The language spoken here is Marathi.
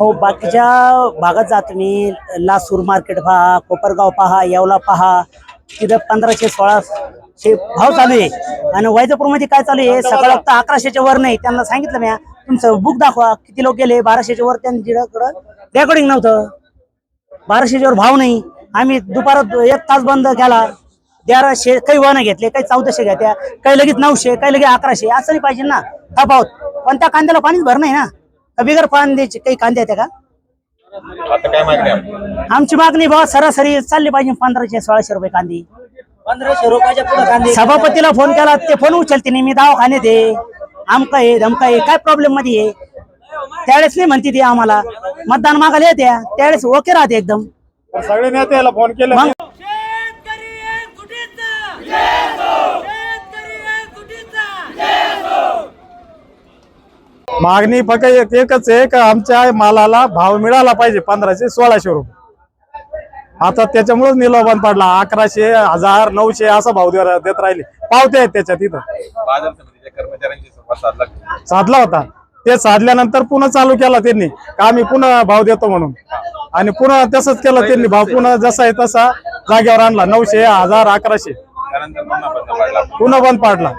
हो बाकीच्या भागात जा तुम्ही लासूर मार्केट पहा कोपरगाव पहा येवला पहा. तिथं पंधराशे सोळाशे भाव चालू आहे. आणि वैजापूरमध्ये काय चालू आहे? सकाळ फक्त अकराशेच्या वर नाही. त्यांना सांगितलं मी तुमचं बुक दाखवा. किती लोक गेले? बाराशेच्या वर त्यांच्याकडं रेकॉर्डिंग नव्हतं. बाराशेच्या वर भाव नाही. आम्ही दुपारात एक तास बंद केला. तेराशे काही वन घेतले काही चौदाशे घेत्या काही लगेच नऊशे काही लगेच अकराशे. असं नाही पाहिजे ना. तपावत पण त्या कांद्याला पाणीच भर नाही ना. का बिगर कांद्याचे काही कांदे येते का? आता काय मागणी आहे? आमची मागणी बाबा सरासरी चालली पाहिजे पंधराशे सोळाशे रुपये कांदी. पंधराशे रुपयाच्या पुढे कांदे सभापतीला फोन केला ते फोन उचलते नाही मी दवाखान्यात आहे. आमका आहे धमका आहे काय प्रॉब्लेममध्ये आहे? त्यावेळेस नाही म्हणते ती आम्हाला. मतदान मागायला येते त्यावेळेस ओके राहते एकदम. सगळे नेत्याला फोन केला. मग मागणी फक्त एक एकच आहे का आमच्या मालाला भाव मिळाला पाहिजे पंधराशे सोळाशे रुपये. आता त्याच्यामुळेच निलोबान बंद पडला. अकराशे हजार नऊशे असा भाव देत राहिले. पावते आहेत त्याच्यात इथं. साधला होता. ते साधल्यानंतर पुन्हा चालू केला त्यांनी. का आम्ही पुन्हा भाव देतो म्हणून. आणि पुन्हा तसंच केलं त्यांनी. भाव पुन्हा जसा आहे तसा जागेवर आणला. नऊशे हजार अकराशे. पुन्हा बंद पाडला.